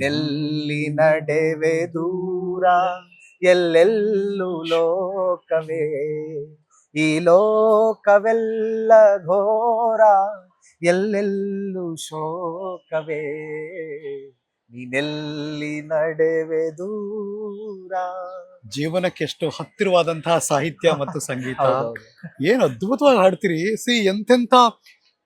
ನೀನೆಲ್ಲಿ ನಡೆವೆ ದೂರ ಎಲ್ಲೆಲ್ಲೂ ಲೋಕವೇ? ಈ ಲೋಕವೆಲ್ಲ ಘೋರ ಎಲ್ಲೆಲ್ಲೂ ಶೋಕವೇ? ನೀನೆಲ್ಲಿ ನಡೆವೆ ದೂರ? ಜೀವನಕ್ಕೆ ಎಷ್ಟು ಹತ್ತಿರವಾದಂತಹ ಸಾಹಿತ್ಯ ಮತ್ತು ಸಂಗೀತ. ಏನ್ ಅದ್ಭುತವಾಗಿ ಹಾಡ್ತೀರಿ. ಸಿ ಎಂತೆಂಥ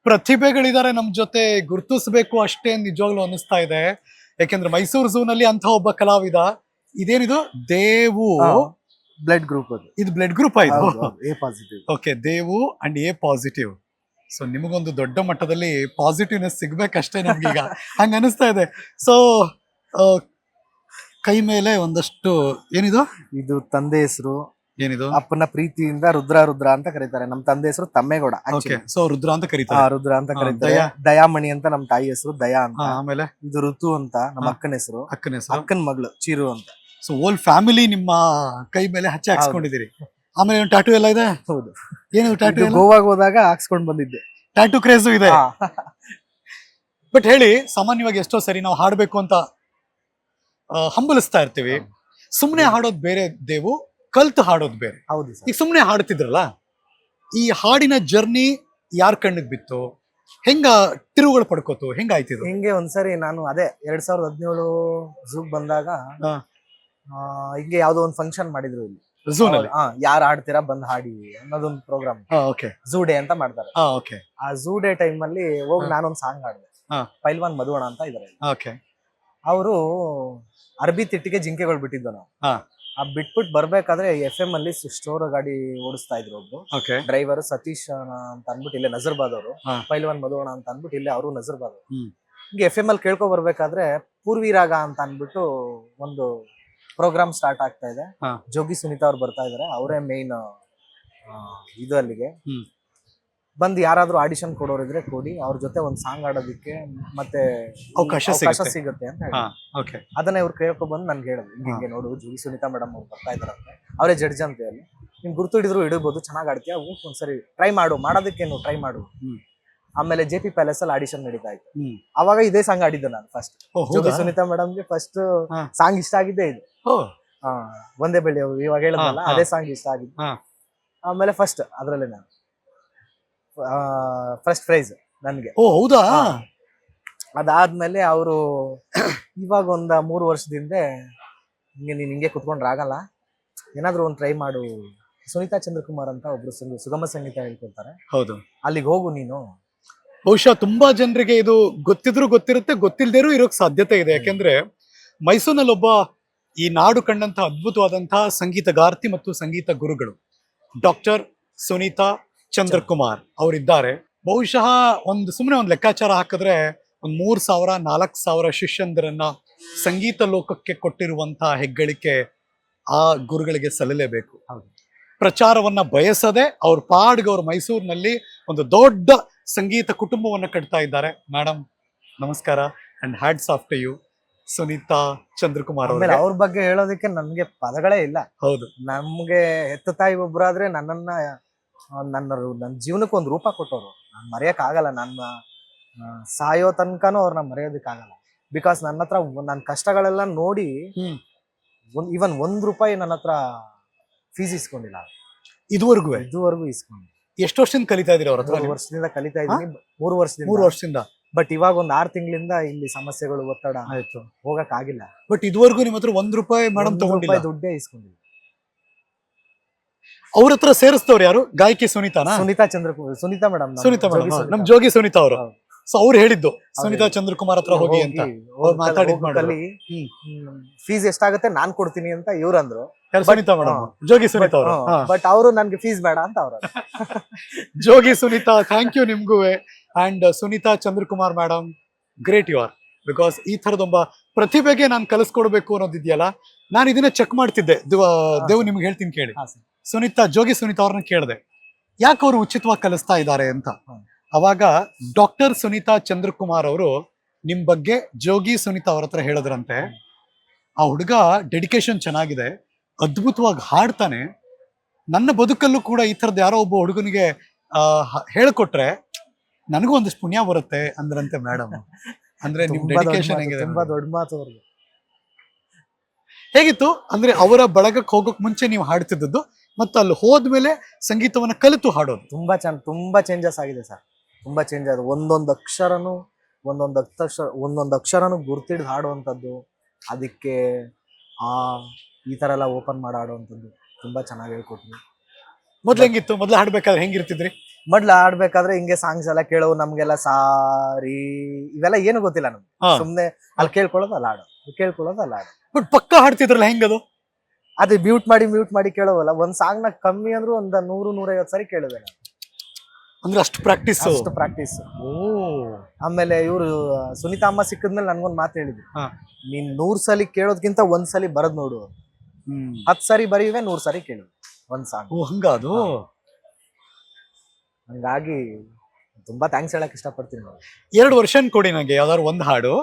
ಪ್ರತಿಭೆಗಳಿದ್ದಾರೆ ನಮ್ ಜೊತೆ. ಗುರ್ತಿಸ್ಬೇಕು ಅಷ್ಟೇ ನಿಜವಾಗ್ಲೂ ಅನಿಸ್ತಾ ಇದೆ. ಯಾಕೆಂದ್ರೆ ಮೈಸೂರು ಝೂ ನಲ್ಲಿ ಅಂತ ಒಬ್ಬ ಕಲಾವಿದ ಇದೇನಿದು? ದೇವು. ಬ್ಲಡ್ ಗ್ರೂಪ್ ಅದು. ಇದು ಬ್ಲಡ್ ಗ್ರೂಪ್ ಆಯ್ತು A positive okay Devu and A positive so ನಿಮಗೊಂದು ದೊಡ್ಡ ಮಟ್ಟದಲ್ಲಿ ಪಾಸಿಟಿವ್ನೆಸ್ ಸಿಗ್ಬೇಕಷ್ಟೇ ನಮ್ಗೀಗ. ಹಂಗ ಅನಿಸ್ತಾ ಇದೆ. ಸೊ ಕೈ ಮೇಲೆ ಒಂದಷ್ಟು ಏನಿದು? ಇದು ತಂದೆ ಹೆಸರು ಏನಿದು? ಅಪ್ಪನ ಪ್ರೀತಿಯಿಂದ ರುದ್ರ ರುದ್ರ ಅಂತ ಕರೀತಾರೆ. ನಮ್ ತಂದೆ ಹೆಸರು ತಮ್ಮೇಗೌಡ ಓಕೆ. ಸೊ ರುದ್ರ ಅಂತ ಆ, ಕರೀತಾರೆ ರುದ್ರ ಅಂತ ಕರೀತಾರೆ. ದಯಾ. ದಯಾಮಣಿ ಅಂತ ನಮ್ ತಾಯಿ ಹೆಸರು ದಯಾ ಅಂತ. ಹಾ, ಆಮೇಲೆ? ಇದು ಋತು ಅಂತ ನಮ್ಮ ಹಾ. ಅಕ್ಕನ ಹೆಸರು. ಅಕ್ಕನ ಹೆಸರು? ಅಕ್ಕನ ಮಗಳು ಚಿರು ಅಂತ. ಸೊ ಓಲ್ ಫ್ಯಾಮಿಲಿ ನಿಮ್ಮ ಕೈ ಮೇಲೆ ಹಚ್ಚಿ ಹಾಕ್ಸ್ಕೊಂಡಿದ್ದೀರಿ. ಆಮೇಲೆ ಏನು ಟ್ಯಾಟೂ ಎಲ್ಲ ಇದೆ? ಹೌದು. ಏನು ಟ್ಯಾಟೂ ಇದು ಗೋವಾಗ್ ಹೋದಾಗ ಹಾಕ್ಸ್ಕೊಂಡ್ ಬಂದಿದ್ದೆ. ಟ್ಯಾಟೂ ಕ್ರೇಜು ಇದೆ. ಹಾ. ಬಟ್ ಹೇಳಿ ಸಾಮಾನ್ಯವಾಗಿ ಎಷ್ಟೋ ಸರಿ ನಾವು ಹಾಡ್ಬೇಕು ಅಂತ ಆ, ಹಂಬಲಿಸ್ತಾ ಇರ್ತೀವಿ. ಸುಮ್ಮನೆ ಹಾಡೋದ್ ಬೇರೆ ದೇವು ಕಲ್ತು ಹಾಡೋದು ಬೇರೆ. ಹೌದು ಸರ್. ಈಗ ಸುಮ್ಮನೆ ಹಾಡ್ತಿದ್ರಲ್ಲ ಈ ಹಾಡಿನ ಜರ್ನಿ ಯಾರ್ ಕಣ್ಣಿಗೆ ಬಿತ್ತು? ಹೆಂಗ ತಿರುವುಗಳು ಪಡ್ಕೋತು? ಹೆಂಗ ಆಯ್ತಿದ್ರು ಹಿಂಗೆ ಒಂದ್ಸರಿ ನಾನು ಅದೇ ಎರಡ್ ಸಾವಿರದ ಹದಿನೇಳು ಝೂಗ್ ಬಂದಾಗ ಹಾ. ಆ, ಹಿಂಗೆ ಯಾವ್ದೋ ಒಂದ್ ಫಂಕ್ಷನ್ ಮಾಡಿದ್ರು ಇಲ್ಲಿ. ಝೂನಲ್ಲಿ? ಹಾ ಯಾರು ಹಾಡ್ತೀರಾ ಬಂದ್ ಹಾಡಿ ಅನ್ನೋದೊಂದು ಪ್ರೋಗ್ರಾಮ್ ಓಕೆ ಝೂ ಡೇ ಅಂತ ಮಾಡ್ತಾರೆ. ಹಾ ಓಕೆ ಆ ಝೂ ಡೇ ಟೈಮ್ ಅಲ್ಲಿ ಹೋಗಿ ಹಾ. ನಾನೊಂದ್ ಸಾಂಗ್ ಹಾಡಿದೆ. ಹಾ. ಪೈಲ್ವಾನ್ ಮಧುವಣ ಅಂತ ಇದಾರೆ ಓಕೆ ಅವರು ಅರ್ಬಿ ತಿಟ್ಟಿಗೆ ಜಿಂಕೆಗಳು ಬಿಟ್ಟಿದ್ದು ನಾವು. ಹಾ. ಆ ಬಿಟ್ಬಿಟ್ ಬರ್ಬೇಕಾದ್ರೆ ಎಫ್ ಎಂ ಅಲ್ಲಿ ಸ್ಟೋರ್ ಗಾಡಿ ಓಡಿಸ್ತಾ ಇದ್ರು ಒಬ್ರು. ಓಕೆ ಡ್ರೈವರ್ ಸತೀಶ್ ಅಂತ ಅನ್ಬಿಟ್ಟು ಇಲ್ಲೇ ನಜರ್ಬಾದ್ ಅವರು. ಪೈಲ್ವಾನ್ ಮಧುವಣ ಅಂತ ಅನ್ಬಿಟ್ಟು ಇಲ್ಲೇ ಅವರು ನಜರ್ಬಾದ್ ಅವರು. ಹಿಂಗೆ ಎಫ್ ಎಂ ಅಲ್ಲಿ ಕೇಳ್ಕೊ ಬರ್ಬೇಕಾದ್ರೆ ಪೂರ್ವಿ ರಾಗ ಅಂತ ಅನ್ಬಿಟ್ಟು ಒಂದು ಪ್ರೋಗ್ರಾಮ್ ಸ್ಟಾರ್ಟ್ ಆಗ್ತಾ ಇದೆ. ಜೋಗಿ ಸುನೀತಾ ಅವ್ರು ಬರ್ತಾ ಇದಾರೆ. ಅವರೇ ಮೇನ್ ಇದು ಅಲ್ಲಿಗೆ. ಬಂದು ಯಾರಾದ್ರೂ ಆಡಿಷನ್ ಕೊಡೋರಿದ್ರೆ ಕೊಡಿ ಅವ್ರ ಜೊತೆ ಒಂದ್ ಸಾಂಗ್ ಆಡೋದಕ್ಕೆ ಮತ್ತೆ ಅವಕಾಶ ಸಿಗುತ್ತೆ. ಸಿಗುತ್ತೆ ಅಂತ ಹೇಳಿ. ಓಕೆ ಅದನ್ನ ಇವ್ರು ಕೇಳ್ಕೊ ಬಂದು ನನ್ಗೆ ಹೇಳಿದ್ರು ಹಿಂಗೆ ನೋಡು ಜೋಗಿ ಸುನೀತಾ ಮೇಡಮ್ ಅವ್ರು ಬರ್ತಾ ಇದಾರಂತೆ ಅವರೇ ಜಡ್ಜ್ ಅಂತ ಅಲ್ಲಿ ನಿಮ್ ಗುರ್ತು ಹಿಡಿದ್ರು ಇಡಬಹುದು ಚೆನ್ನಾಗಿ ಆಡ್ತೀಯ? ಒಂದ್ಸರಿ ಟ್ರೈ ಮಾಡು. ಮಾಡೋದಕ್ಕೇನು ಟ್ರೈ ಮಾಡು. ಆಮೇಲೆ ಜೆ ಪಿ ಪ್ಯಾಲೇಸ್ ಅಲ್ಲಿ ಆಡಿಷನ್ ನಡೀತಾ ಇತ್ತು. ಅವಾಗ ಇದೇ ಸಾಂಗ್ ಆಡಿದ್ದೆ ನಾನು ಫಸ್ಟ್ ಜೋಗಿ ಮೇಡಮ್ ಸುನೀತಾ ಮೇಡಮ್ಗೆ ಫಸ್ಟ್. ಸಾಂಗ್ ಇಷ್ಟ ಆಗಿದ್ದೆ ಇದು. ಒಂದೇ ಬೆಳ್ಳಿ ಇವಾಗ ಹೇಳಿದ್ನಲ್ಲ. ಅದೇ ಸಾಂಗ್ ಇಷ್ಟ ಆಗಿದ್ದು. ಆಮೇಲೆ ಫಸ್ಟ್ ಅದ್ರಲ್ಲೇ ನಾನು. ಫಸ್ಟ್ ಪ್ರೈಸ್ ನನಗೆ. ಓ ಹೌದಾ. ಅದಾದ್ಮೇಲೆ ಅವರು ಇವಾಗ ಒಂದ ಮೂರು ವರ್ಷದಿಂದ ಹಿಂಗೆ ನೀನು ಹಿಂಗೆ ಕುತ್ಕೊಂಡ್ರೆ ಆಗಲ್ಲ. ಏನಾದರೂ ಒಂದು ಟ್ರೈ ಮಾಡು. ಸುನೀತಾ ಚಂದ್ರಕುಮಾರ್ ಅಂತ ಒಬ್ರು ಸಂಗೀತ ಸುಗಮ ಸಂಗೀತ ಹೇಳ್ಕೊಳ್ತಾರೆ ಹೌದು. ಅಲ್ಲಿಗೆ ಹೋಗು ನೀನು. ಬಹುಶಃ ತುಂಬಾ ಜನರಿಗೆ ಇದು ಗೊತ್ತಿದ್ರು ಗೊತ್ತಿರುತ್ತೆ ಗೊತ್ತಿಲ್ದೇರೂ ಇರೋಕ್ ಸಾಧ್ಯತೆ ಇದೆ. ಯಾಕೆಂದ್ರೆ ಮೈಸೂರಿನಲ್ಲಿ ಒಬ್ಬ ಈ ನಾಡು ಕಂಡಂತಹ ಅದ್ಭುತವಾದಂತಹ ಸಂಗೀತಗಾರ್ತಿ ಮತ್ತು ಸಂಗೀತ ಗುರುಗಳು. ಡಾಕ್ಟರ್ ಸುನೀತಾ ಚಂದ್ರಕುಮಾರ್ ಅವರಿದ್ದಾರೆ. ಬಹುಶಃ ಒಂದು ಸುಮ್ಮನೆ ಒಂದು ಲೆಕ್ಕಾಚಾರ ಹಾಕಿದ್ರೆ ಒಂದ್ ಮೂರ್ ಸಾವಿರ ನಾಲ್ಕು ಸಾವಿರ ಶಿಷ್ಯಂದರನ್ನ ಸಂಗೀತ ಲೋಕಕ್ಕೆ ಕೊಟ್ಟಿರುವಂತಹ ಹೆಗ್ಗಳಿಕೆ ಆ ಗುರುಗಳಿಗೆ ಸಲ್ಲಲೇಬೇಕು. ಪ್ರಚಾರವನ್ನ ಬಯಸದೆ ಅವ್ರ ಪಾಡ್ಗೆ ಅವ್ರ ಮೈಸೂರಿನಲ್ಲಿ ಒಂದು ದೊಡ್ಡ ಸಂಗೀತ ಕುಟುಂಬವನ್ನ ಕಟ್ತಾ ಇದ್ದಾರೆ. ಮೇಡಮ್ ನಮಸ್ಕಾರ and hats off to you Sunita Chandrakumar ಅವ್ರ ಬಗ್ಗೆ ಹೇಳೋದಕ್ಕೆ ನನ್ಗೆ ಪದಗಳೇ ಇಲ್ಲ. ಹೌದು. ನಮ್ಗೆ ಹೆತ್ತ ತಾಯಿ ಒಬ್ರಾದ್ರೆ ನನ್ನನ್ನ ನನ್ನ ನನ್ನ ಜೀವನಕ್ಕೆ ಒಂದು ರೂಪ ಕೊಟ್ಟವರು. ನಾನು ಮರೆಯೋಕ್ಕಾಗಲ್ಲ. ಆಗಲ್ಲ ನನ್ನ ಸಾಯೋ ತನಕನೂ ಅವ್ರನ್ನ ಮರೆಯೋದಕ್ಕಾಗಲ್ಲ. ಬಿಕಾಸ್ ನನ್ನ ಹತ್ರ ನನ್ನ ಕಷ್ಟಗಳೆಲ್ಲ ನೋಡಿ ಒಂದು ಇವನ್ ಒಂದ್ ರೂಪಾಯಿ ನನ್ನ ಹತ್ರ ಫೀಸ್ ಇಸ್ಕೊಂಡಿಲ್ಲ. ಇದುವರೆಗೂ ಇದುವರೆಗೂ ಇಸ್ಕೊಂಡು ಎಷ್ಟು ವರ್ಷದಿಂದ ಕಲಿತಾ ಇದೀರಿ ಅವ್ರ ಹತ್ರ? ಮೂರು ವರ್ಷದಿಂದ ಕಲಿತಾ ಇದ್ದೀನಿ. ಮೂರು ವರ್ಷದಿಂದ. ಮೂರು ವರ್ಷದಿಂದ? ಬಟ್ ಇವಾಗ ಒಂದ್ ಆರ್ ತಿಂಗಳಿಂದ ಇಲ್ಲಿ ಸಮಸ್ಯೆಗಳು ಒತ್ತಡ ಆಯ್ತು. ಹೋಗಕ್ ಆಗಿಲ್ಲ ಬಟ್ ಇದುವರೆಗೂ ನಿಮ್ಮ ಹತ್ರ ಒಂದ್ ರೂಪಾಯಿ ಮೇಡಮ್ ತಗೊಂಡಿಲ್ಲ? ದುಡ್ಡೇ ಇಸ್ಕೊಂಡಿಲ್ಲ. ಅವ್ರ ಹತ್ರ ಸೇರಿಸ್ತವ್ರು ಯಾರು? ಗಾಯಕಿ ಸುನೀತಾ ಸುನೀತಾ ಚಂದ್ರಕುಮಾರ್ ಸುನೀತಾ ಮೇಡಮ್ ಸುನೀತಾ ಮೇಡಮ್ ನಮ್ ಜೋಗಿ ಸುನೀತಾ ಅವರು. ಸೊ ಅವ್ರು ಹೇಳಿದ್ದು ಸುನೀತಾ. ಚಂದ್ರಕುಮಾರ್ ಹತ್ರ ಹೋಗಿ ಅಂತ. ಅವ್ರು ಮಾತಾಡಿದ್ ಮಾಡಿದ್ರು. ಹ್ಮ್. ಫೀಸ್ ಎಷ್ಟಾಗುತ್ತೆ ನಾನ್ ಕೊಡ್ತೀನಿ ಅಂತ ಇವ್ರು ಅಂದ್ರು. ಯಾರು? ಸುನೀತಾ ಮೇಡಮ್ ಜೋಗಿ ಸುನೀತಾ ಅವರು. ಬಟ್ ಅವರು ನನ್ಗೆ ಫೀಸ್ ಬೇಡ ಅಂತ ಅವ್ರ. ಜೋಗಿ ಸುನೀತಾ ಥ್ಯಾಂಕ್ ಯು ನಿಮ್ಗೂ. And Sunita Chandrakumar madam great you are because ಈ ತರದೊಂಬ ಪ್ರತಿಭೆಗೆ ನಾನು ಕಲಿಸ್ಕೊಡ್ಬೇಕು ಅನ್ನೋದಿದೆಯಲ್ಲ ನಾನು ಇದನ್ನ ಚೆಕ್ ಮಾಡ್ತಿದ್ದೆ. ದೇವ ದೇವ್ ನಿಮ್ಗೆ ಹೇಳ್ತೀನಿ ಕೇಳಿ. ಸುನೀತಾ ಜೋಗಿ ಸುನೀತಾ ಅವ್ರನ್ನ ಕೇಳಿದೆ ಯಾಕೆ ಅವರು ಉಚಿತವಾಗಿ ಕಲಿಸ್ತಾ ಇದ್ದಾರೆ ಅಂತ? ಅವಾಗ ಡಾಕ್ಟರ್ ಸುನೀತಾ ಚಂದ್ರಕುಮಾರ್ ಅವರು ನಿಮ್ ಬಗ್ಗೆ ಜೋಗಿ ಸುನೀತಾ ಅವ್ರ ಹತ್ರ ಹೇಳಿದ್ರಂತೆ. ಆ ಹುಡುಗ ಡೆಡಿಕೇಶನ್ ಚೆನ್ನಾಗಿದೆ ಅದ್ಭುತವಾಗಿ ಹಾಡ್ತಾನೆ. ನನ್ನ ಬದುಕಲ್ಲೂ ಕೂಡ ಈ ತರದ್ ಯಾರೋ ಒಬ್ಬ ಹುಡುಗನಿಗೆ ಹೇಳ್ಕೊಟ್ರೆ ನನಗೂ ಒಂದಿಷ್ಟು ಪುಣ್ಯ ಬರುತ್ತೆ ಅಂದ್ರಂತೆ ಮೇಡಮ್ ಅಂದ್ರೆ ನಿಮ್ ಡೆಡಿಕೇಶನ್ ಮಾತು, ತುಂಬಾ ದೊಡ್ಡ ಮಾತು ಅವ್ರಿಗೆ. ಹೇಗಿತ್ತು? ಅಂದ್ರೆ ಅವರ ಬಳಗಕ್ಕೆ ಹೋಗೋಕ್ ಮುಂಚೆ ನೀವು ಹಾಡ್ತಿದ್ದದ್ದು ಮತ್ತು ಅಲ್ಲಿ ಹೋದ್ಮೇಲೆ ಸಂಗೀತವನ್ನ ಕಲಿತು ಹಾಡೋದು. ತುಂಬಾ ಚೆನ್ನ ತುಂಬಾ ಚೇಂಜಸ್ ಆಗಿದೆ ಸರ್. ತುಂಬಾ ಚೇಂಜ್ ಆಗಿದೆ. ಒಂದೊಂದು ಅಕ್ಷರನು ಒಂದೊಂದು ಅಕ್ಷರ ಒಂದೊಂದು ಅಕ್ಷರನು ಗುರ್ತಿಡ್ದು ಹಾಡುವಂಥದ್ದು ಅದಕ್ಕೆ ಆ ಈ ತರ ಎಲ್ಲ ಓಪನ್ ಮಾಡಿ ಆಡುವಂಥದ್ದು ತುಂಬಾ ಚೆನ್ನಾಗಿ ಹೇಳ್ಕೊಟ್ರು. ಮೊದ್ಲು ಹೆಂಗಿತ್ತು? ಮೊದ್ಲು ಹಾಡ್ಬೇಕಾದ್ರೆ ಹೆಂಗಿರ್ತಿದ್ರಿ? ಮೊದ್ಲು ಆಡ್ಬೇಕಾದ್ರೆ ಹಿಂಗೆ ಸಾಂಗ್ಸ್ ಎಲ್ಲ ಕೇಳೋವು ನಮ್ಗೆಲ್ಲ ಸಾರಿ ಇವೆಲ್ಲ ಏನು ಗೊತ್ತಿಲ್ಲ ನಮ್ಗೆ. ಸುಮ್ಮನೆ ಸುಮ್ನೆ ಅಲ್ಲಿ ಕೇಳ್ಕೊಳ್ಳೋದು ಅಲ್ಲಿ ಹಾಡು. ಕೇಳ್ಕೊಳ್ಳೋದು ಅಲ್ಲಿ ಹಾಡು. ಬಟ್ ಪಕ್ಕ ಹಾಡ್ತಿದ್ರಲ್ಲ ಹೆಂಗದು? ಅದು ಮ್ಯೂಟ್ ಮಾಡಿ ಮ್ಯೂಟ್ ಮಾಡಿ ಕೇಳೋವಲ್ಲ ಒಂದ್ ಸಾಂಗ್ನ ಕಮ್ಮಿ ಅಂದ್ರೂ ಒಂದ್ ನೂರು ನೂರೈವತ್ತು ಸರಿ ಕೇಳಿದೆ ನಾನು. ಅಂದ್ರೆ ಅಷ್ಟು ಪ್ರಾಕ್ಟೀಸ್ ಅಷ್ಟು ಪ್ರಾಕ್ಟೀಸ್ ಆಮೇಲೆ ಇವರು ಸುನೀತಾ ಅಮ್ಮ ಸಿಕ್ಕಿದ್ಮೇಲೆ ನನ್ಗೊಂದ್ ಮಾತು ಹೇಳಿದ್ವಿ. ನೀನ್ ನೂರ್ ಸಲಿ ಕೇಳೋದ್ಕಿಂತ ಒಂದ್ ಸಲಿ ಬರದ್ ನೋಡು. ಹತ್ ಸರಿ ಬರೀವೆ ನೂರ್ ಸರಿ ಕೇಳು ಒಂದ್ ಸಾಂಗ್ ಹಂಗ ಅದು? ಹಂಗಾಗಿ ತುಂಬಾ ಥ್ಯಾಂಕ್ಸ್ ಹೇಳಕ್ ಇಷ್ಟಪಡ್ತೀನಿ ನಾನು. ಎರಡು ವರ್ಷ ಕೊಡಿ ನಂಗೆ ಯಾವ್ದಾದ್ರು ಒಂದ್ ಹಾಡು.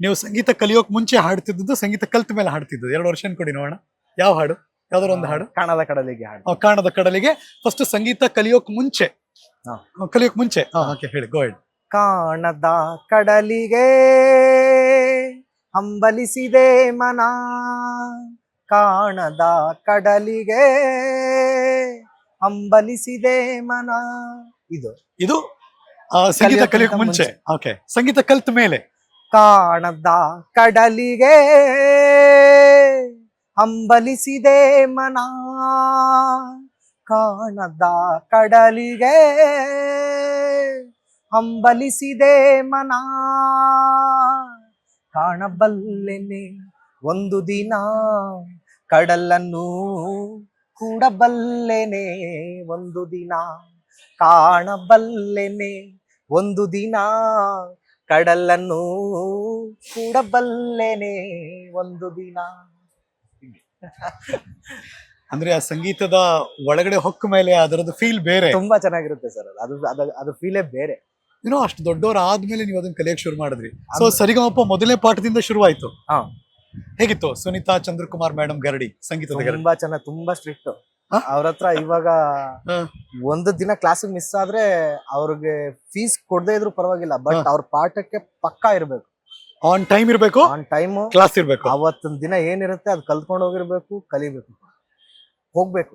ನೀವು ಸಂಗೀತ ಕಲಿಯೋಕ್ ಮುಂಚೆ ಹಾಡ್ತಿದ್ದು ಸಂಗೀತ ಕಲ್ತ ಮೇಲೆ ಹಾಡ್ತಿದ್ದು ಎರಡು ವರ್ಷ ಕೊಡಿ ನೋಡೋಣ. ಯಾವ ಹಾಡು? ಯಾವ್ದಾದ್ರು ಒಂದು ಹಾಡು? ಕಾಣದ ಕಡಲಿಗೆ ಹಾಡು. ಆ, ಕಾಣದ ಕಡಲಿಗೆ. ಫಸ್ಟ್ ಸಂಗೀತ ಕಲಿಯೋಕ್ ಮುಂಚೆ. ಹಾ. ಆ, ಕಲಿಯೋಕ್ ಮುಂಚೆ. ಓಕೆ ಹೇಳಿ ಗೋ ಕಾಣದ ಕಡಲಿಗೆ ಹಂಬಲಿಸಿದೆ ಮನ. ಕಾಣದ ಕಡಲಿಗೆ ಹಂಬಲಿಸಿದೆ ಮನ. ಇದು. ಇದು ಆ, ಸಂಗೀತ ಕಲಿಯೋಕ್ಕಿಂತ ಕಲಿಯೋಕ್ ಮುಂಚೆ. ಓಕೆ ಸಂಗೀತ ಕಲ್ತ ಮೇಲೆ. ಕಾಣದ ಕಡಲಿಗೆ ಹಂಬಲಿಸಿದೆ ಮನ, ಕಾಣದ ಕಡಲಿಗೆ. ಹಂಬಲಿಸಿದೆ ಮನ, ಕಾಣಬಲ್ಲೆನೆ ಒಂದು ದಿನ. ಕಡಲನ್ನು ಕೂಡಬಲ್ಲೆನೆ ಒಂದು ದಿನ. ಕಾಣಬಲ್ಲೆನೆ ಒಂದು ದಿನ. ಕಡಲನ್ನು ಕೂಡಬಲ್ಲೆನೆ ಒಂದು ದಿನ. ಅಂದ್ರೆ ಆ ಸಂಗೀತದ ಒಳಗಡೆ ಹೊಕ್ಕ ಮೇಲೆ ಅದರದ್ದು ಫೀಲ್ ಬೇರೆ. ತುಂಬಾ ಚೆನ್ನಾಗಿರುತ್ತೆ ಸರ್ ಅದು. ಅದು ಅದು ಫೀಲೇ ಬೇರೆ. ಏನೋ ಅಷ್ಟು ದೊಡ್ಡವರು ಆದ್ಮೇಲೆ ನೀವು ಅದನ್ನ ಕಲಿಯಕ್ ಶುರು ಮಾಡಿದ್ರಿ. ಸೊ ಸರಿಗಮಪ್ಪ ಮೊದಲನೇ ಪಾಠದಿಂದ ಶುರುವಾಯ್ತು. ಹಾ. ಹೇಗಿತ್ತು? ಸುನೀತಾ ಚಂದ್ರಕುಮಾರ್ ಮೇಡಮ್ ಗರಡಿ ಸಂಗೀತದ ಗರಡಿ. ತುಂಬಾ ಚೆನ್ನಾಗಿ ತುಂಬಾ ಸ್ಟ್ರಿಕ್ಟ್ ಹಾ? ಅವ್ರ ಹತ್ರ ಇವಾಗ ಹಾ. ಒಂದು ದಿನ ಕ್ಲಾಸ್ ಮಿಸ್ ಆದ್ರೆ ಅವ್ರಿಗೆ ಫೀಸ್ ಕೊಡದೇ ಇದ್ರು ಪರವಾಗಿಲ್ಲ ಬಟ್. ಅವ್ರ ಪಾಠಕ್ಕೆ ಪಕ್ಕಾ ಇರ್ಬೇಕು. ಆನ್ ಟೈಮ್ ಇರಬೇಕು ಆನ್ ಟೈಮ್ ಕ್ಲಾಸ್ ಇರಬೇಕು. ಅವತ್ತಿನ ದಿನ ಏನಿರುತ್ತೆ ಅದು ಕಲ್ತ್ಕೊಂಡು ಹೋಗಿರ್ಬೇಕು ಕಲಿಬೇಕು ಹೋಗ್ಬೇಕು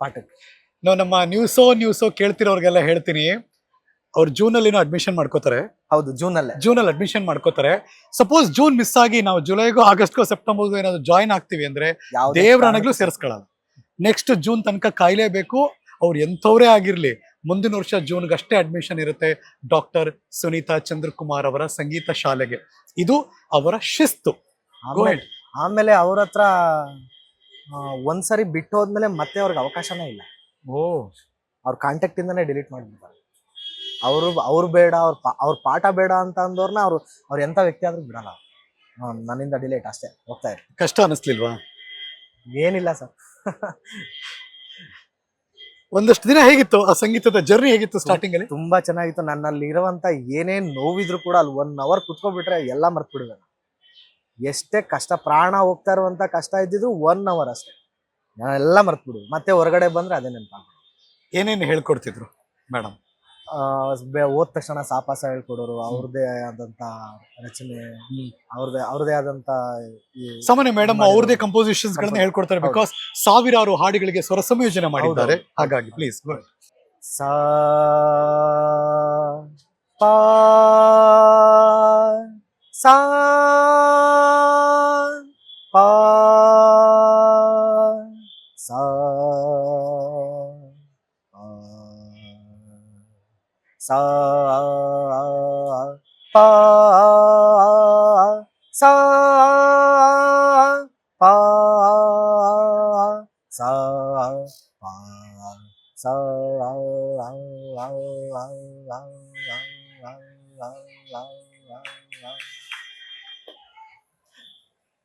ಪಾಠಕ್ಕೆ. ನಾವು ನಮ್ಮ ನ್ಯೂಸೋ ನ್ಯೂಸೋ ಕೇಳ್ತಿರೋರ್ಗೆಲ್ಲ ಹೇಳ್ತೀನಿ ಅವ್ರು ಜೂನ್ ಅಲ್ಲಿ ಅಡ್ಮಿಷನ್ ಮಾಡ್ಕೋತಾರೆ. ಹೌದು ಜೂನ್ ಅಲ್ಲೇ ಜೂನ್ ಅಲ್ಲಿ ಅಡ್ಮಿಷನ್ ಮಾಡ್ಕೋತಾರೆ. ಸಪೋಸ್ ಜೂನ್ ಮಿಸ್ ಆಗಿ ನಾವು ಜುಲೈಗೋ ಆಗಸ್ಟ್ಗೋ ಸೆಪ್ಟೆಂಬರ್ಗೋ ಏನಾದ್ರು ಜಾಯಿನ್ ಆಗ್ತೀವಿ ಅಂದ್ರೆ ದೇವ್ರ ದೇವ್ರನಾಗ್ಲೂ ಸೇರಿಸ್ಕೊಳ್ಳಲ್ಲ. ನೆಕ್ಸ್ಟ್ ಜೂನ್ ತನಕ ಕಾಯ್ಲೇಬೇಕು ಅವ್ರು ಎಂಥವ್ರೇ ಆಗಿರ್ಲಿ ಮುಂದಿನ ವರ್ಷ ಜೂನ್ಗೆ ಅಷ್ಟೇ ಅಡ್ಮಿಷನ್ ಇರುತ್ತೆ ಡಾಕ್ಟರ್ ಸುನೀತಾ ಚಂದ್ರಕುಮಾರ್ ಅವರ ಸಂಗೀತ ಶಾಲೆಗೆ. ಇದು ಅವರ ಶಿಸ್ತು. ಆಮೇಲೆ. ಆಮೇಲೆ ಅವ್ರ ಹತ್ರ ಆ, ಒಂದ್ಸರಿ ಬಿಟ್ಟು ಹೋದ್ಮೇಲೆ ಮತ್ತೆ ಅವ್ರಿಗೆ ಅವಕಾಶನೇ ಇಲ್ಲ. ಓ. ಅವ್ರ ಕಾಂಟ್ಯಾಕ್ಟ್ ಇಂದಾನೆ ಡಿಲೀಟ್ ಮಾಡ್ಬಿಡ್ತಾರೆ. ಅವರು ಅವ್ರು ಬೇಡ ಅವ್ರ ಅವ್ರ ಪಾಠ ಬೇಡ ಅಂತ ಅಂದವ್ರನ್ನ ಅವ್ರು ಅವ್ರ ಎಂತ ವ್ಯಕ್ತಿ ಆದ್ರೂ ಬಿಡಲ್ಲ. ಆ, ನನ್ನಿಂದ ಡಿಲೀಟ್ ಅಷ್ಟೇ. ಹೋಗ್ತಾ ಇರ್ತಾರೆ ಕಷ್ಟ ಅನಿಸ್ಲಿಲ್ವಾ? ಏನಿಲ್ಲ ಸರ್. ಒಂದಷ್ಟು ದಿನ ಹೇಗಿತ್ತು ಆ ಸಂಗೀತದ ಜರ್ನಿ ಹೇಗಿತ್ತು ಸ್ಟಾರ್ಟಿಂಗ್ ಅಲ್ಲಿ? ತುಂಬಾ ಚೆನ್ನಾಗಿತ್ತು. ನನ್ನಲ್ಲಿ ಇರುವಂತ ಏನೇನ್ ನೋವಿದ್ರು ಕೂಡ ಅಲ್ಲಿ ಒನ್ ಅವರ್ ಕುತ್ಕೊಂಡ್ಬಿಟ್ರೆ ಎಲ್ಲ ಮರ್ತ್ ಬಿಡುವೆ ಎಷ್ಟೇ ಕಷ್ಟ ಪ್ರಾಣ ಹೋಗ್ತಾ ಇರುವಂತ ಕಷ್ಟ ಇದ್ದಿದ್ರು ಒನ್ ಅವರ್ ಅಷ್ಟೇ. ನಾನು ಎಲ್ಲ ಮರ್ತ್ ಬಿಡು ಮತ್ತೆ ಹೊರಗಡೆ ಬಂದ್ರೆ ಅದೇ ನೆನಪಾಗ ಏನೇನು ಹೇಳ್ಕೊಡ್ತಿದ್ರು ಮೇಡಮ್ ಓದ್ ತಕ್ಷಣ ಸಾಪಾಸ ಹೇಳ್ಕೊಡೋರು ಅವ್ರದೇ ಆದಂತ ರಚನೆ ಅವ್ರದೇ ಅವ್ರದೇ ಆದಂತ ಸಾಮಾನ್ಯ ಮೇಡಮ್. ಅವ್ರದೇ ಕಂಪೋಸಿಷನ್ಸ್ ಗಳನ್ನ ಹೇಳ್ಕೊಡ್ತಾರೆ ಬಿಕಾಸ್ ಸಾವಿರಾರು ಹಾಡುಗಳಿಗೆ ಸ್ವರ ಸಂಯೋಜನೆ ಮಾಡಿದ್ದಾರೆ ಹೌದು. ಹಾಗಾಗಿ ಪ್ಲೀಸ್ ಸಾ ಪಾ ಸಾ ಸಾ ಪಾ ಸಾ ಪಾ ಸಾ ಪಾ ಸಾ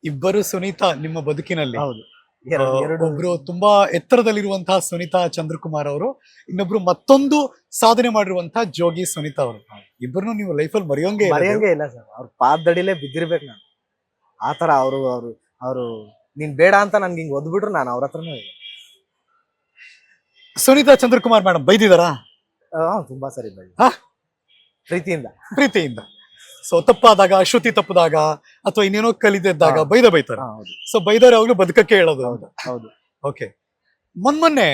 ಇಬ್ಬರು ಸುನೀತಾ ನಿಮ್ಮ ಬದುಕಿನಲ್ಲಿ ಹೌದು. ಆ, ಎರಡು ಎರಡು ಒಬ್ರು ತುಂಬಾ ಎತ್ತರದಲ್ಲಿರುವಂತಹ ಸುನಿತಾ ಚಂದ್ರಕುಮಾರ್ ಅವರು ಇನ್ನೊಬ್ರು ಮತ್ತೊಂದು ಸಾಧನೆ ಮಾಡಿರುವಂತಹ ಜೋಗಿ ಸುನಿತಾ ಅವರು. ಇಬ್ಬರನ್ನು ನೀವು ಲೈಫಲ್ಲಿ ಮರೆಯೋಂಗೆ ಇಲ್ಲ. ಮರೆಯಂಗೆ ಇಲ್ಲ ಸರ್. ಅವ್ರ ಪಾದಡಿಲೇ ಬಿದ್ದಿರ್ಬೇಕು ನಾನು. ಆತರ ಅವರು ಅವರು ಅವರು ನೀನ್ ಬೇಡ ಅಂತ ನನ್ಗೆ ಹಿಂಗ್ ಒದ್ಬಿಟ್ರು ನಾನು ಅವ್ರ ಹತ್ರನೇ. ಸುನೀತಾ ಚಂದ್ರಕುಮಾರ್ ಮೇಡಮ್ ಬೈದಿದಾರಾ ಆ, ತುಂಬಾ ಸರಿ ಬೈ ಹಾ? ಪ್ರೀತಿಯಿಂದ. ಪ್ರೀತಿಯಿಂದ. ಸೊ ತಪ್ಪಾದಾಗ ಶ್ರುತಿ ತಪ್ಪದಾಗ ಅಥವಾ ಇನ್ನೇನೋ ಕಲಿದಿದ್ದಾಗ. ಬೈದ ಬೈತಾರೆ. ಹೌದು. ಸೊ ಬೈದವ್ರು ಯಾವಾಗ್ಲೂ ಬದುಕಕ್ಕೆ ಹೇಳೋದು. ಹೌದು ಹೌದು. ಓಕೆ ಮೊನ್ನೆ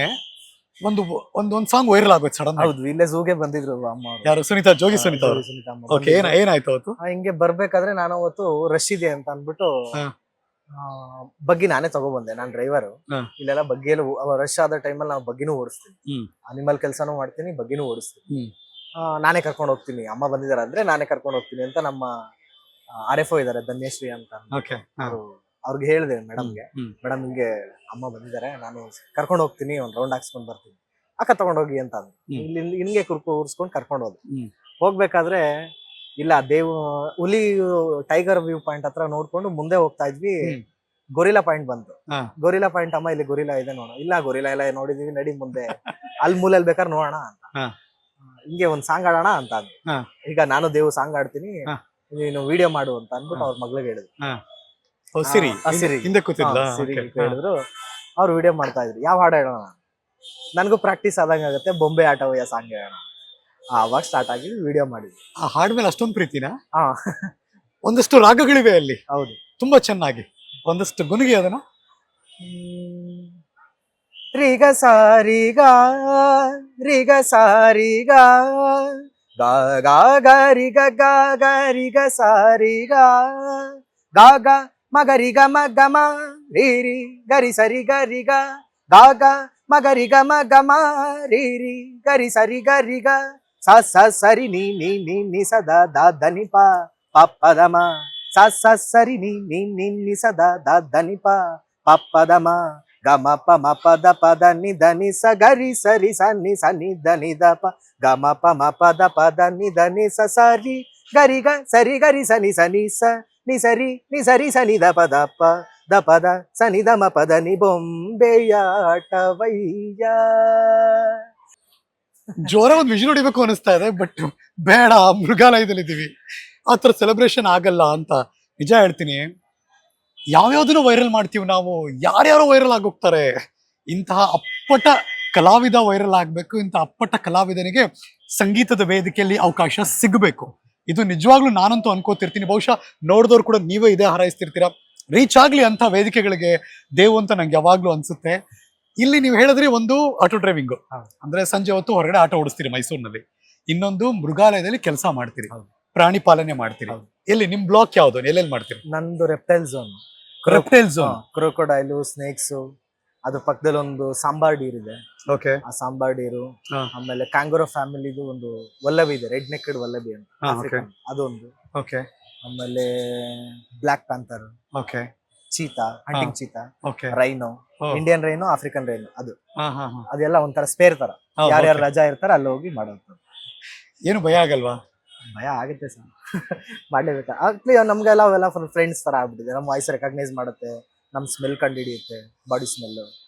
ಒಂದು ಒಂದು ಒಂದ್ ಸಾಂಗ್ ವೈರಲ್ ಆಗೋಯ್ತು ಸಡನ್ ಹೌದು ಇಲ್ಲೇ ಜೂಗೆ ಬಂದಿದ್ರು ಅಮ್ಮ ಅವರು. ಯಾರು? ಸುನಿತಾ ಜೋಗಿ ಸುನಿತಾ ಅವರು. ಸುನೀತಾ ಅಮ್ಮ ಓಕೆ ಏನ ಏನಾಯ್ತು ಅವತ್ತು? ಆ, ಹಿಂಗೆ ಬರ್ಬೇಕಾದ್ರೆ ನಾನು ಅವತ್ತು ರಶ್ ಇದೆ ಅಂತ ಅನ್ಬಿಟ್ಟು ಹಾ. ಆ, ಬಗ್ಗಿ ನಾನೇ ತಗೊಬಂದೆ. ನಾನ್ ಡ್ರೈವರ್ ಹಾ. ಇಲ್ಲೆಲ್ಲ ಬಗ್ಗಿಯಲ್ಲಿ ರಶ್ ಆದ ಟೈಮಲ್ಲಿ ನಾವು ಬಗ್ಗಿನೂ ಓಡಿಸ್ತೀನಿ ಹ್ಮ್. ಅನಿಮಲ್ ಕೆಲಸನೂ ಮಾಡ್ತೀನಿ ಬಗ್ಗಿನೂ ಓಡಿಸ್ತೀನಿ. ಹ್ಮ್. ನಾನೇ ಕರ್ಕೊಂಡು ಹೋಗ್ತೀನಿ. ಅಮ್ಮ ಬಂದಿದ್ದಾರೆ ಅಂದ್ರೆ ನಾನೇ ಕರ್ಕೊಂಡು ಹೋಗ್ತೀನಿ ಅಂತ ನಮ್ಮ ಆರ್ ಎಫ್ ಇದಾರೆ ಧನ್ಯಶ್ರೀ ಅಂತ ಓಕೆ. ಅವ್ರು ಅವ್ರಿಗೆ ಹೇಳಿದೆ ಮೇಡಮ್ಗೆ. ಮೇಡಮ್ ಹಿಂಗೆ ಅಮ್ಮ ಬಂದಿದ್ದಾರೆ ನಾನು ಕರ್ಕೊಂಡು ಹೋಗ್ತೀನಿ ಒಂದ್ ರೌಂಡ್ ಹಾಕ್ಸ್ಕೊಂಡ್ ಬರ್ತೀನಿ. ಅಕ್ಕ ತಗೊಂಡೋಗಿ ಅಂತ ಅಂದ್ರು. ಇಲ್ಲಿ ಹಿಂಗೆ ಕುರ್ಕು ಉರ್ಸ್ಕೊಂಡು ಕರ್ಕೊಂಡು ಹೋದ್ರು. ಹೋಗ್ಬೇಕಾದ್ರೆ ಇಲ್ಲ ದೇವ್ ಹುಲಿ ಟೈಗರ್ ವ್ಯೂ ಪಾಯಿಂಟ್ ಹತ್ರ ನೋಡ್ಕೊಂಡು ಮುಂದೆ ಹೋಗ್ತಾ ಇದ್ವಿ. ಗೊರಿಲಾ ಪಾಯಿಂಟ್ ಬಂತು. ಗೊರಿಲಾ ಪಾಯಿಂಟ್ ಅಮ್ಮ ಇಲ್ಲಿ ಗೊರಿಲಾ ಇದೆ ನೋಡೋಣ ಇಲ್ಲ ಗೊರಿಲ್ಲಾ ಎಲ್ಲ ನೋಡಿದೀವಿ ನಡಿ ಮುಂದೆ. ಅಲ್ಲಿ ಮೂಲಲ್ಲಿ ಬೇಕಾದ್ರೆ ನೋಡೋಣ ಅಂತ. ಹಿಂಗೆ ಒಂದ್ ಸಾಂಗ್ ಆಡೋಣ ಅಂತ ಅಂದ್ರು. ಹಾ. ಈಗ ನಾನು ದೇವ್ ಸಾಂಗ್ ಆಡ್ತೀನಿ ಹಾ. ನೀನು ವಿಡಿಯೋ ಮಾಡು ಅಂತ ಅಂದ್ಬಿಟ್ಟು. ಅವ್ರ ಮಗ್ಳಿಗೆ ಹೇಳಿದ್ರು. ಓ ಸಿರಿ. ಆ, ಸಿರಿ. ಹಿಂದೆ ಕೂತಿದ್ಲ? ಹಾ, ಸಿರಿ ಹೇಳಿದ್ರು. ಅವ್ರು ವಿಡಿಯೋ ಮಾಡ್ತಾ ಇದ್ರು. ಯಾವ ಹಾಡು ಹೇಳೋಣ? ನನಗೂ ಪ್ರಾಕ್ಟೀಸ್ ಆದಂಗ ಆಗುತ್ತೆ. ಬೊಂಬೆ ಆಟವಯ್ಯ ಸಾಂಗ್ ಹೇಳೋಣ. ಆವಾಗ ಸ್ಟಾರ್ಟ್ ಆಗಿ ವಿಡಿಯೋ ಮಾಡಿದ್ವಿ ಆ ಹಾಡ್ ಮೇಲೆ ಅಷ್ಟೊಂದು ಪ್ರೀತಿನ? ಹಾ. ಒಂದಷ್ಟು ರಾಗಗಳಿವೆ ಅಲ್ಲಿ. ಹೌದು. ತುಂಬಾ ಚೆನ್ನಾಗಿ. ಒಂದಷ್ಟು ಗುನುಗಿ ಅದನ್ನ? ರಿಗ ಸಾರಿಗ ರಿಗ ಸಾರಿಗ ಗ ಗ ಗ ರಿ ಗ ಗ ಗ ರಿ ಗ ಸಾರಿಗ ಗ ಗ ಮ ಗ ರಿ ಗ ಮ ಗ ಮ ರಿ ರಿ ಗ ರಿ ಸರಿ ಗ ರಿ ಗ ಗ ಗ ಮ ಗ ರಿ ಗ ಮ ಗ ಮ ರಿ ರಿ ಗ ರಿ ಸರಿ ಗ ರಿ ಗ ಸ ಸ ಸರಿ ನೀ ನೀ ನೀ ನಿ ಸ ದ ದ ಸ ಸ ಸರಿ ಸ ಗ ಮ ಪ ಮ ಪ ದ ಪ ದ ನಿ ದ ನಿ ಸ ಗ ರಿ ಸ ರಿ ಸ ನಿ ಸ ನಿ ದ ನಿ ದ ಪ ಗ ಮ ಪ ಮ ಪ ದ ಪ ದ ನಿ ದ ನಿ ಸ ಸ ರಿ ಗ ರಿ ಸರಿ ಗ ರಿ ಸ ನಿ ಸ ನಿ ಸ ನಿ ಸರಿ ನಿ ಸರಿ ಸ ನಿ ದ ಪ ದ ಪ ದ ಪ ದ ಸ ನಿ ದ ಮ ಪ ದ ನಿ ಬೊಂಬೆಯಾಟವಯ್ಯ ಜೋರ ಒಂದು ವಿಷನ್ ಹೊಡಿಬೇಕು ಅನಿಸ್ತಾ ಇದೆ ಬಟ್ ಬೇಡ ಮೃಗಾಲಯದಲ್ಲಿ ಇದ್ದೀವಿ ಆ ಥರ ಸೆಲೆಬ್ರೇಷನ್ ಆಗಲ್ಲ ಅಂತ ನಿಜ ಹೇಳ್ತೀನಿ. ಯಾವ್ಯಾವ್ದನ್ನ ವೈರಲ್ ಮಾಡ್ತೀವಿ ನಾವು? ಯಾರ್ಯಾರು ವೈರಲ್ ಆಗೋಗ್ತಾರೆ ಇಂತಹ ಅಪ್ಪಟ ಕಲಾವಿದ ವೈರಲ್ ಆಗ್ಬೇಕು ಇಂತಹ ಅಪ್ಪಟ ಕಲಾವಿದನಿಗೆ ಸಂಗೀತದ ವೇದಿಕೆಯಲ್ಲಿ ಅವಕಾಶ ಸಿಗಬೇಕು. ಇದು ನಿಜವಾಗ್ಲೂ ನಾನಂತೂ ಅನ್ಕೋತಿರ್ತೀನಿ. ಬಹುಶಃ ನೋಡಿದವ್ರು ಕೂಡ ನೀವೇ ಇದೇ ಹಾರೈಸ್ತಿರ್ತೀರಾ? ರೀಚ್ ಆಗ್ಲಿ ಅಂತ ವೇದಿಕೆಗಳಿಗೆ ದೇವು ಅಂತ ನಂಗೆ ಯಾವಾಗಲೂ ಅನ್ಸುತ್ತೆ. ಇಲ್ಲಿ ನೀವು ಹೇಳಿದ್ರಿ ಒಂದು ಆಟೋ ಡ್ರೈವಿಂಗ್. ಅಂದ್ರೆ ಸಂಜೆ ಹೊತ್ತು ಹೊರಗಡೆ ಆಟೋ ಓಡಿಸ್ತೀರಿ ಮೈಸೂರಿನಲ್ಲಿ. ಇನ್ನೊಂದು ಮೃಗಾಲಯದಲ್ಲಿ ಕೆಲಸ ಮಾಡ್ತೀರಿ. ಪ್ರಾಣಿ ಪಾಲನೆ ಮಾಡ್ತೀರಿ. ಎಲ್ಲಿ ನಿಮ್ ಬ್ಲಾಕ್ ಯಾವ್ದು? ಎಲ್ಲೆಲ್ಲಿ ಮಾಡ್ತೀರಿ? ನಂದು reptile zone zone crocodile snakes ಅದ್ರ ಪಕ್ಕದಲ್ಲಿ ಒಂದು ಸಾಂಬಾರ್ ಡೀರ್ ಇದೆ. ಓಕೆ ಆ ಸಾಂಬಾರ್ ಡೀರು. ಆಮೇಲೆ ಕ್ಯಾಂಗರೋ ಫ್ಯಾಮಿಲಿದು ಒಂದು ವಲ್ಲಭಿ ಇದೆ ರೆಡ್ ನೆಕ್ಡ್ ವಲ್ಲಭಿ ಅಂತ. African. ಅದೊಂದು. ಓಕೆ ಆಮೇಲೆ black panther okay cheetah hunting cheetah okay rhino Indian rhino African rhino ಅದು. ಹಾ ಹಾ ಹಾ. ಅದೆಲ್ಲ ಒಂಥರ ಸ್ಪೇರ್ ತರ. ಯಾರ್ಯಾರು. ರಜಾ ಇರ್ತಾರ ಅಲ್ಲಿ ಹೋಗಿ ಮಾಡೋದು. ಏನು ಭಯ ಆಗಲ್ವಾ? ಭಯ ಆಗುತ್ತೆ ಸರ್. ಮಾಡಲೇಬೇಕು? ಆಕ್ಚುಲಿ ನಮಗೆಲ್ಲ ಅವೆಲ್ಲ ಫ್ರೆಂಡ್ಸ್ ತರ ಆಗ್ಬಿಟ್ಟಿದೆ. ನಮ್ಮ ವಾಯ್ಸ್ ರೆಕಗ್ನೈಸ್ ಮಾಡುತ್ತೆ. ನಮ್ ಸ್ಮೆಲ್ ಕಂಡು ಹಿಡಿಯುತ್ತೆ. Body smell